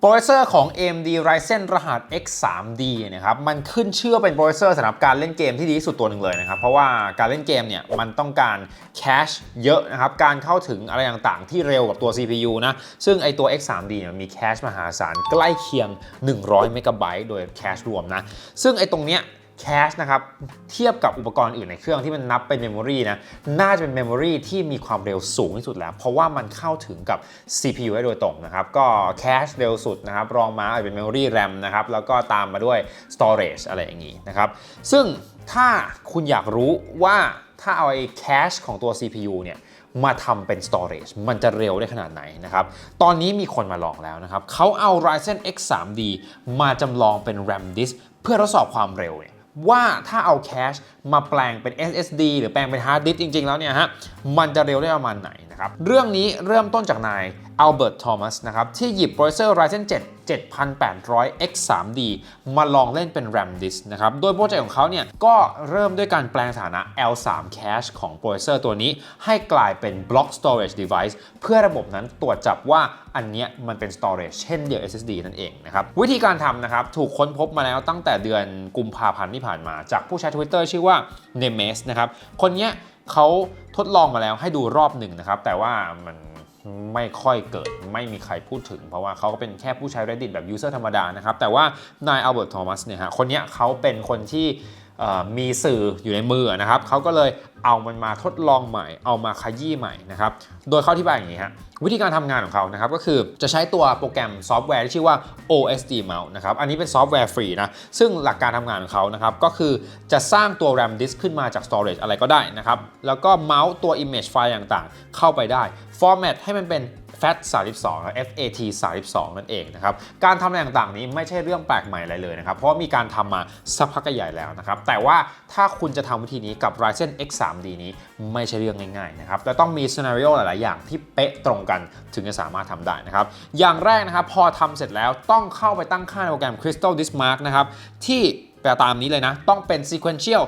โปรเซสเซอร์ของ AMD Ryzen รหัส X3D นะครับ มันขึ้นชื่อเป็นโปรเซสเซอร์สำหรับการเล่นเกมที่ดีที่สุดตัวหนึ่งเลยนะครับ เพราะว่าการเล่นเกมเนี่ยมันต้องการแคชเยอะนะครับ การเข้าถึงอะไรต่างๆ ที่เร็วกับตัว CPU นะ ซึ่งไอตัว X3D เนี่ยมีแคชมหาศาลใกล้เคียง 100 เมกะไบต์โดยแคชรวมนะ ซึ่งไอตรงเนี้ย แคชนะครับเทียบกับอุปกรณ์อื่นในเครื่องที่มันนับเป็นเมมโมรีนะน่าจะเป็นเมมโมรีที่มีความเร็วสูงที่สุดแล้ว เพราะว่ามันเข้าถึงกับ CPU ได้โดยตรงนะครับ ก็แคชเร็วสุดนะครับ รองมาอาจเป็นเมมโมรี RAM นะครับ แล้วก็ตามมาด้วย storage อะไรอย่างนี้นะครับ ซึ่งถ้าคุณอยากรู้ว่าถ้าเอาไอ้แคชของตัว CPU เนี่ยมาทำเป็น storage มันจะเร็วได้ขนาดไหนนะครับ ตอนนี้มีคนมาลองแล้วนะครับ เขาเอา Ryzen X 3D มาจำลองเป็น RAM disk เพื่อทดสอบความเร็วเนี่ย ว่าถ้าเอาแคชมาแปลงเป็น SSD หรือแปลงเป็นฮาร์ดดิสก์จริง ๆ แล้วเนี่ยฮะ มันจะเร็วได้ประมาณไหนนะครับ เรื่องนี้เริ่มต้นจากนายอัลเบิร์ต ทอมัสนะครับ ที่หยิบโปรเซสเซอร์ Ryzen 7 7800 X 3D มาลองเล่นเป็น RAM disk นะครับ โดยโปรเจกต์ของเขาเนี่ยก็เริ่มด้วยการแปลงสถานะ L3 cache ของโปรเซสเซอร์ตัวนี้ ให้กลายเป็น block storage device เพื่อระบบนั้นตรวจจับว่าอันเนี้ยมันเป็น storage เช่นเดียว SSD นั่นเองนะครับ วิธีการทำนะครับ ถูกค้นพบมาแล้วตั้งแต่เดือนกุมภาพันธ์ที่ผ่านมา จากผู้ใช้ Twitter ชื่อว่า Nemes นะครับ คนเนี้ยเขาทดลองมาแล้วให้ดูรอบหนึ่งนะครับ แต่ว่ามัน ไม่ค่อยเกิดไม่มีใครพูดถึง เพราะว่าเขาก็เป็นแค่ผู้ใช้ Reddit แบบ user ธรรมดานะครับ แต่ว่านายอัลเบิร์ตทอมัสเนี่ยฮะคนนี้เขาเป็นคนที่ มีสื่ออยู่ในมือนะครับเขาก็เลยเอามันมาทดลองใหม่ เอามาขยี้ใหม่นะครับ โดยเขาอธิบายอย่างนี้ฮะวิธีการทำงานของเขานะครับก็คือจะใช้ตัวโปรแกรมซอฟต์แวร์ที่ชื่อว่า OSD Mount นะครับ อันนี้เป็นซอฟต์แวร์ฟรีนะ ซึ่งหลักการทำงานของเขานะครับก็คือจะสร้างตัว RAM disk ขึ้นมาจาก storage อะไรก็ได้นะครับ แล้วก็เมาส์ตัว image ไฟล์ต่างๆ เข้าไปได้ format ให้มันเป็น FAT 32ครับ FAT 32 นั่นเองนะครับ การทำอะไรต่างๆ นี้ไม่ใช่เรื่องแปลกใหม่อะไรเลยนะครับ เพราะมีการทำมาสักพักใหญ่แล้วนะครับ แต่ว่าถ้าคุณจะทำวิธีนี้กับ Ryzen X 3D นี้ไม่ใช่เรื่องง่ายๆนะครับและต้องมี scenario หลายๆ อย่างที่เป๊ะตรงกันถึงจะสามารถทำได้นะครับ อย่างแรกนะครับพอทำเสร็จแล้วต้องเข้าไปตั้งค่าในโปรแกรม Crystal Disk Mark นะครับที่ แปลตามนี้เลยนะ ต้องเป็น sequential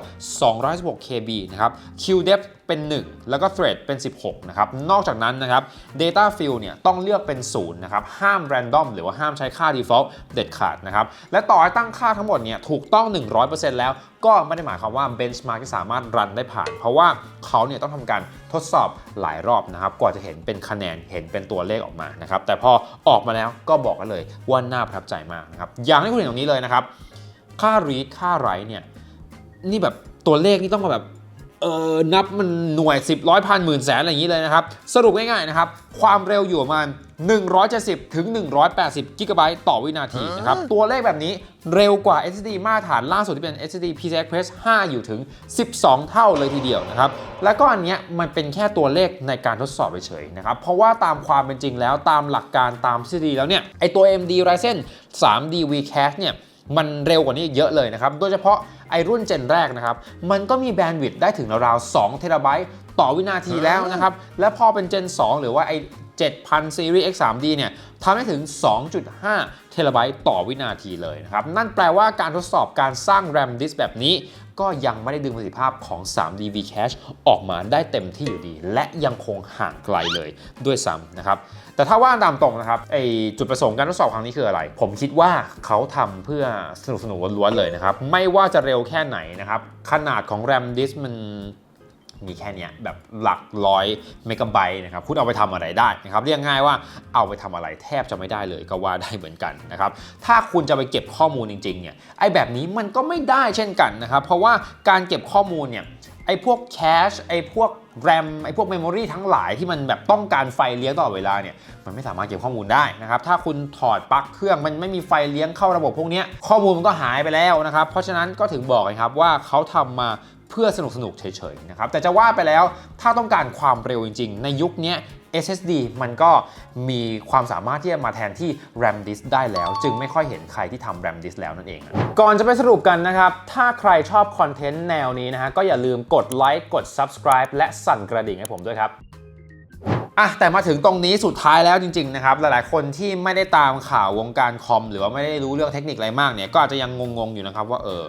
216 KB นะครับ QDepth เป็น 1 แล้วก็ thread เป็น 16 นะครับ นอกจากนั้นนะครับ data field เนี่ยต้องเลือกเป็น 0 นะครับ ห้าม random หรือว่าห้ามใช้ค่า default เด็ดขาดนะครับ และต่อให้ตั้งค่าทั้งหมดเนี่ยถูกต้อง 100%แล้วก็ไม่ได้หมายความว่า benchmark จะสามารถรันได้ผ่าน เพราะว่าเขาเนี่ยต้องทำการทดสอบหลายรอบนะครับกว่าจะเห็นเป็นคะแนนเห็นเป็นตัวเลขออกมานะครับแต่พอออกมาแล้วก็บอกกันเลยว่าน่าประทับใจมากนะครับอย่างที่คุณเห็นตรงนี้เลยนะครับ ค่า read ค่า write เนี่ยนี่แบบตัวเลขนี่ต้องมาแบบเออนับมันหน่วย 10ร้อยพันหมื่นแสนอะไรอย่างนี้เลยนะครับ สรุปง่ายๆนะครับ ความเร็วอยู่ประมาณ170 ถึง 180 กิกะไบต์ต่อวินาทีนะครับ ตัวเลขแบบนี้เร็วกว่า SSD มาตรฐานล่าสุดที่เป็น SSD PCI Express 5 อยู่ถึง 12 เท่าเลยทีเดียวนะครับ แล้วก็อันเนี้ยมันเป็นแค่ตัวเลขในการทดสอบเฉยๆนะครับ เพราะว่าตามความเป็นจริงแล้วตามหลักการตามทฤษฎีแล้วเนี่ย ไอตัว AMD Ryzen 3D VCache เนี่ย มันเร็วกว่านี้เยอะเลยนะครับ โดยเฉพาะไอรุ่นเจนแรกนะครับ มันก็มีแบนด์วิดต์ได้ถึงราวๆ2เทราไบต์ต่อวินาทีแล้วนะครับ และพอเป็นเจน 2 หรือว่าไอ7,000ซีรีส์ X3D เนี่ยทำได้ถึง 2.5 เทราไบต์ต่อวินาทีเลยนะครับ นั่นแปลว่าการทดสอบการสร้าง RAM disk แบบนี้ ก็ยังไม่ได้ดึงประสิทธิภาพของ 3D VCache ออกมาได้เต็มที่อยู่ดี และยังคงห่างไกลเลยด้วยซ้ำนะครับ แต่ถ้าว่าตามตรงนะครับไอจุดประสงค์การทดสอบครั้งนี้คืออะไร ผมคิดว่าเขาทำเพื่อสนุกสนุกล้วนๆเลยนะครับ ไม่ว่าจะเร็วแค่ไหนนะครับ ขนาดของ RAM disk มัน มีแค่เนี้ยแบบหลักร้อยเมกะไบต์นะครับคุณเอาไปทำอะไรได้นะครับเรียกง่ายว่าเอาไปทำอะไรแทบจะไม่ได้เลยก็ว่าได้เหมือนกันนะครับถ้าคุณจะไปเก็บข้อมูลจริงๆเนี่ยไอ้แบบนี้มันก็ไม่ได้เช่นกันนะครับเพราะว่าการเก็บข้อมูลเนี่ยไอ้พวกแคชไอ้พวกแรมไอ้พวกเมมโมรีทั้งหลายที่มันแบบต้องการไฟเลี้ยงตลอดเวลาเนี่ยมันไม่สามารถเก็บข้อมูลได้นะครับถ้าคุณถอดปลั๊กเครื่องมันไม่มีไฟเลี้ยงเข้าระบบพวกเนี้ยข้อมูลมันก็หายไปแล้วนะครับเพราะฉะนั้นก็ถึงบอกไงครับว่าเขาทำมา เพื่อสนุกสนุกๆเฉยๆนะครับแต่จะว่าไปแล้วถ้าต้องการความเร็วจริง ๆ ในยุคนี้ SSD มันก็มีความสามารถที่จะมาแทนที่ RAM disk ได้แล้ว จึงไม่ค่อยเห็นใครที่ทำ RAM disk แล้วนั่นเอง ก่อนจะไปสรุปกันนะครับ ถ้าใครชอบคอนเทนต์แนวนี้นะฮะก็อย่าลืมกดไลค์กด subscribe และสั่นกระดิ่งให้ผมด้วยครับอะแต่มาถึงตรงนี้สุดท้ายแล้วจริงๆนะครับหลายๆคนที่ไม่ได้ตามข่าววงการคอม หรือว่าไม่ได้รู้เรื่องเทคนิคอะไรมากเนี่ยก็อาจจะยังงงๆอยู่นะครับว่าเออ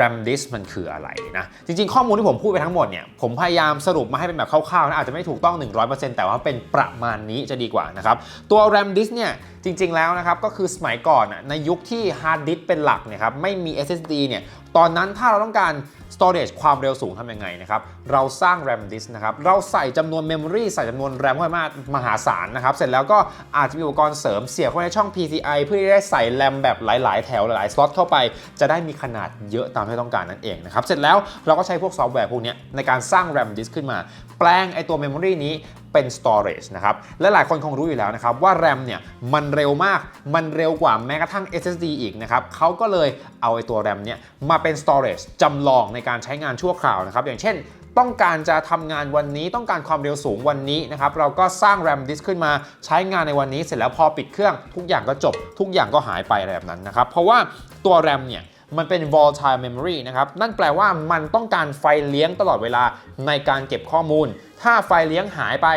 RAM disk มันคืออะไรนะ จริงๆ ข้อมูลที่ผมพูดไปทั้งหมดเนี่ย ผมพยายามสรุปมาให้เป็นแบบคร่าวๆนะ อาจจะไม่ถูกต้อง 100%แต่ว่าเป็นประมาณนี้จะดีกว่านะครับ ตัว RAM disk เนี่ย จริงๆแล้วนะครับก็คือสมัยก่อนนะในยุคที่ฮาร์ดดิสเป็นหลักเนี่ยครับไม่มี SSD เนี่ยตอนนั้นถ้าเราต้องการ storage ความเร็วสูงทำยังไงนะครับเราสร้าง RAM disk นะครับเราใส่จำนวน memory ใส่จำนวน RAM เข้าไปมากมหาศาลนะครับเสร็จแล้วก็อาจจะมีอุปกรณ์เสริมเสียบเข้าในช่อง PCI เพื่อที่ได้ใส่ RAM แบบหลาย ๆ แถวหลายๆสล็อตเข้าไป จะได้มีขนาดเยอะตามที่ต้องการนั่นเองนะครับเสร็จแล้วเราก็ใช้พวกซอฟต์แวร์พวกนี้ในการสร้าง RAM disk ขึ้นมา แปลงไอตัว memory นี้ เป็น storage นะครับ และหลายคนคงรู้อยู่แล้วนะครับว่า RAM เนี่ยมันเร็วมาก มันเร็วกว่าแม้กระทั่ง SSD อีกนะครับเขาก็เลยเอาไอตัว RAM เนี่ยมาเป็น storage จำลองในการใช้งานชั่วคราวนะครับ อย่างเช่นต้องการจะทำงานวันนี้ต้องการความเร็วสูงวันนี้นะครับเราก็สร้าง RAM disk ขึ้นมาใช้งานในวันนี้เสร็จแล้วพอปิดเครื่อง ทุกอย่างก็จบ ทุกอย่างก็หายไปอะไรแบบนั้นนะครับเพราะว่าตัว RAM เนี่ย มันเป็น volatile memory นะครับ นั่นแปลว่ามันต้องการไฟเลี้ยงตลอดเวลาในการเก็บข้อมูล ถ้าไฟเลี้ยงหายไป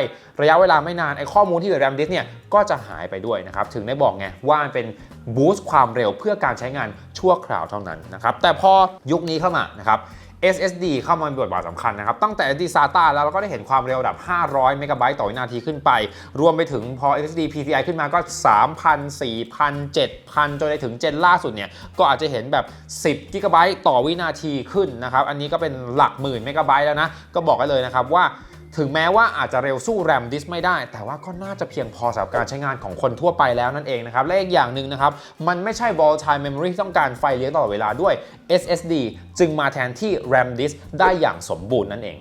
ระยะเวลาไม่นานไอ้ข้อมูลที่อยู่ใน RAM disk เนี่ยก็จะหายไปด้วยนะครับ ถึงได้บอกไงว่ามันเป็น boost ความเร็วเพื่อการใช้งานชั่วคราวเท่านั้นนะครับ แต่พอยุคนี้เข้ามานะครับ SSD เข้ามามีบทบาทสำคัญนะครับ ตั้งแต่ SSD SATA แล้วเราก็ได้เห็นความเร็วระดับ 500 เมกะไบต์ต่อวินาทีขึ้นไป รวมไปถึงพอ SSD PCI ขึ้นมาก็ 3,000 4,000 7,000 จนไปถึงเจนล่าสุดเนี่ย ก็อาจจะเห็นแบบ 10กิกะไบต์ต่อวินาทีขึ้นนะครับ อันนี้ก็เป็นหลักหมื่นเมกะไบต์แล้วนะ ก็บอกกันเลยนะครับว่า ถึงแม้ว่าอาจจะเร็วสู้ RAM disk ไม่ได้ แต่ว่าก็น่าจะเพียงพอสำหรับการใช้งานของคนทั่วไปแล้วนั่นเองนะครับ และอีกอย่างหนึ่งนะครับ มันไม่ใช่ volatile memory ที่ต้องการไฟเลี้ยงตลอดเวลาด้วย SSD จึงมาแทนที่ RAM disk ได้อย่างสมบูรณ์นั่นเอง